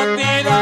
I need a.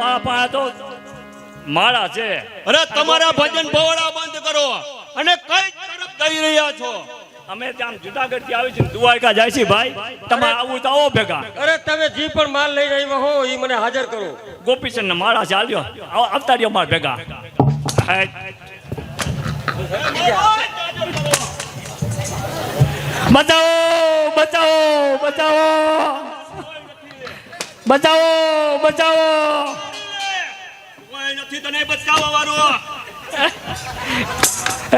અમારા પાસે તો માળા છે. અરે તમારા ભજન ભવડા બંધ કરો. અને કઈ તરફ જઈ રહ્યા છો? અમે ત્યાં જુનાગઢથી આવી છે દ્વારકા જાય છે ભાઈ. તમે આવું તો આવો ભેગા. અરે તમે જી પણ માલ લઈ આવ્યા હો એ મને હાજર કરો. ગોપીચંદ ના માળા ચાલ્યો આવો આવતા રહ્યો માર ભેગા. બચાવો બચાવો બચાવો. બચાવો બચાવો. તને બચાવવા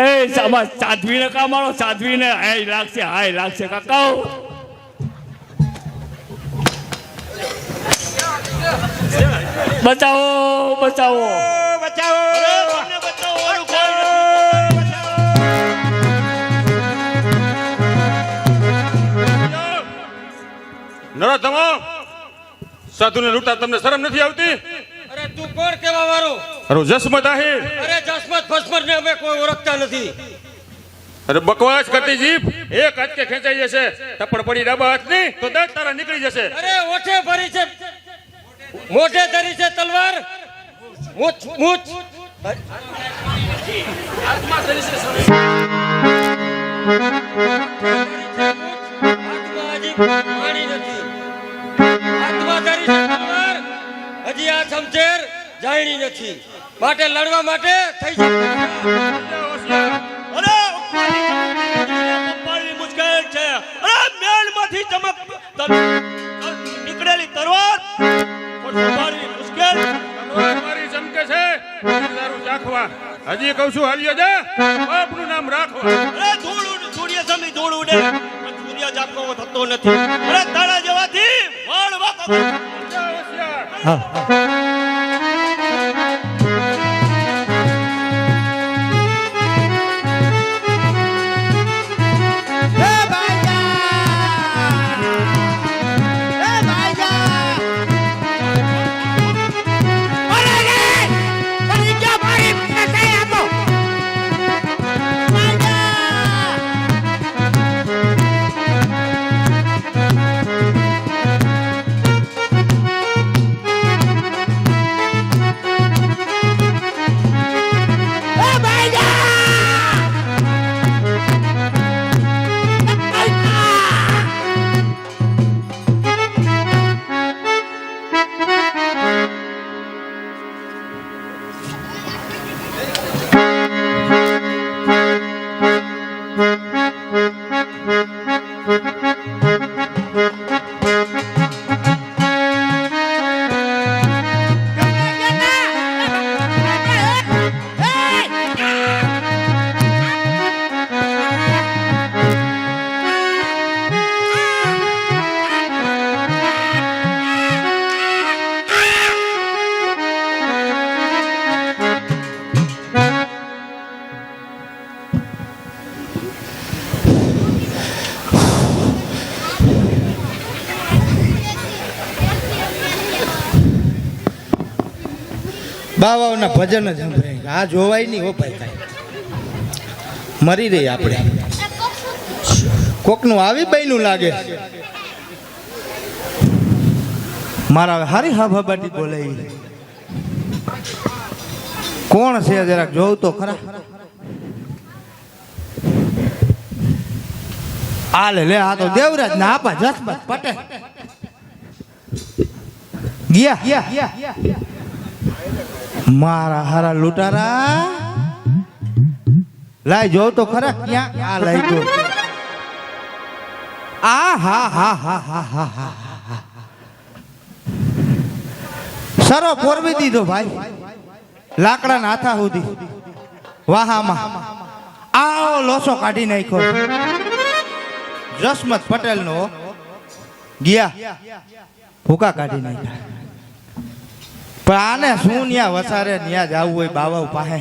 એ સામા સાધ્વીને કા મારો સાધ્વીને. હાય લાગશે હાય લાગશે કાકા બચાવો બચાવો. નથી. નરોત્તમો સાધુને લૂંટા તમને શરમ નથી આવતી? અરે તું કોણ કેવા વાળો? અરે જસમત આહિર. અરે જસમત ફસમત ને અમે કોઈ ઓળખતા નથી. અરે બકવાસ કરતી જીભ એક હાથકે ખેંચાઈ જશે. થપ્પડ પડી ડાબા હાથની તો દાંત તારા નીકળી જશે. અરે ઓઠે ભરી છે. મોઢે ધરી છે તલવાર. મૂછ મૂછ. હાથમાં હજી પાણી નથી. હાથમાં ધરી છે તલવાર. હજી આ સમજેર જાણી નથી. માટે લડવા માટે થઈ છે અરે પપ્પાની મુશ્કેલ છે. અરે મેલમાંથી ચમક નીકળેલી તરવાર. મુશ્કેલ. ચમકે છે. તારું ચાખવા. હજી કહું છું હાલ્યો જા. બાપનું નામ અરે ધૂળ સૂર્ય સમી ધૂળ ઉડે. પણ સૂર્ય જાગતો થતો નથી. અરે તારા જવાથી વાળ હોશિયાર. બાવાઓના ભજન જ આ જોવાય નહીં ઓપાય કાંઈ મરી રહી આપણે. કોકનું આવી બહેનું લાગે. મારા હારી હા ભાબાટી બોલાવી કોણ છે જરાક જોઉં તો ખરા? આ લે લે આ તો દેવરાજ ના આપા જસમત પટેલ ગયા ગયા. મારા હારા લૂંટારા. લાય જો તો ખરા, ક્યાં? આ લઈ જો. આ હા હા હા હા હા હા સરો ફોરવી દીધો ભાઈ. લાકડાના હાથા સુધી. વાહામાં. આવો લોસો કાઢી નાખ્યો. જસમત પટેલ નો ગયા. ભૂકા કાઢી નાખ્યા. પણ આને શું ન્યા વસારે ન્યા જવું હોય બાવા પાસે?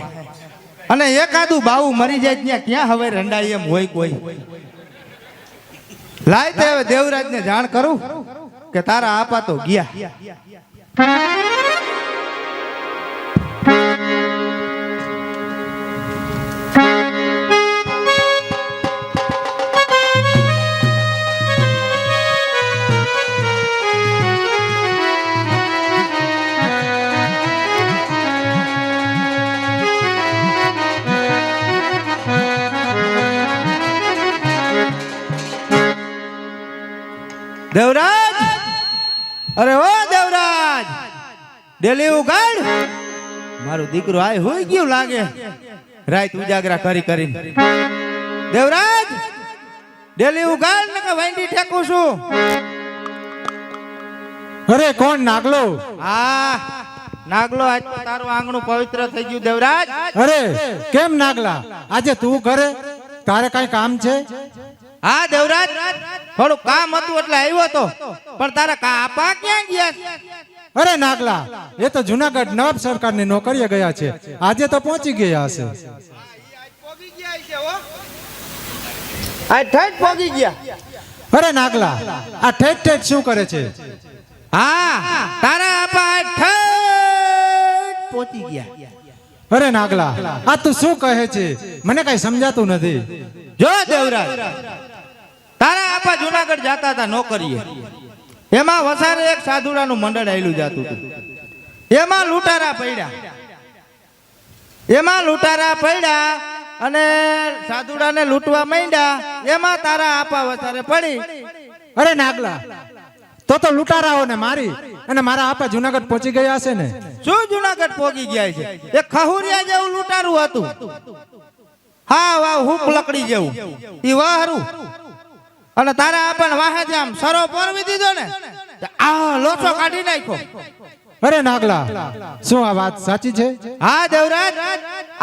અને એકાદું બાવું મરી જાય ત્યાં ક્યાં હવે રંડાઈ એમ હોય કોઈ? લાય તે હવે દેવરાજને જાણ કરું કે તારા આપા તો ગયા. દેવરાજ? અરે ઓ દેવરાજ! ડેલી ઉગાડ! મારું દીકરો આય હોય ગયું લાગે. રાત ઉજાગરા કરી કરીને. દેવરાજ! ડેલી ઉગાડ ને કે વાંડી ઠેકું છું? અરે કોણ નાગલો? આ નાગલો આજ તો તારું આંગણું પવિત્ર થઈ ગયું દેવરાજ. અરે કેમ નાગલા? આજે તું ઘરે? તારે કઈ કામ છે? હા દેવરાજ થોડું કામ હતું એટલે આવ્યો તો. પણ તારા કાપા ક્યાં ગયા? અરે નાગલા એ તો જુનાગઢ નવાબ સરકારની નોકરીએ ગયા છે. આજે તો પહોંચી ગયા હશે. આ ઠેઠ પોગી ગયા. અરે નાગલા આ ઠેઠ ઠેઠ શું કરે છે? હા તારા આપા આ ઠેઠ પહોંચી ગયા. અરે નાગલા, આ તું શું કહે છે? મને કઈ સમજાતું નથી. જો દેવરાજ, તારા આપા જુનાગઢ જાતા હતા નોકરીએ. એમાં વસારે એક સાધુડાનું મંડળ આયલું જાતું હતું. એમાં લૂંટારા પડ્યા. એમાં લૂંટારા પડ્યા અને સાધુડાને લૂંટવા માંડ્યા. એમાં તારા આપા વસારે પડી. અરે નાગલા તો તો લૂંટારાઓને મારી. અને મારા આપા જુનાગઢ પહોંચી ગયા છે ને. શું જુનાગઢ પહોંચી ગયા છે? એ ખહુરિયા જેવું લૂંટારું હતું. હા વાહ હુક લકડી જેવું. ઈ વાહરું. અને તારા આપણને વાહેથી આમ સરો પરવી દીધો ને? આ લોચો કાઢી નાખ્યો. અરે નાગલા શું આ વાત સાચી છે? હા દેવરાજ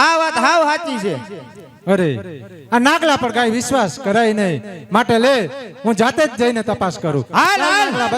આ વાત હાવ સાચી છે. અરે આ નાગલા પર કઈ વિશ્વાસ કરાય નહીં. માટે લે હું જાતે જ જઈને તપાસ કરું. હાલ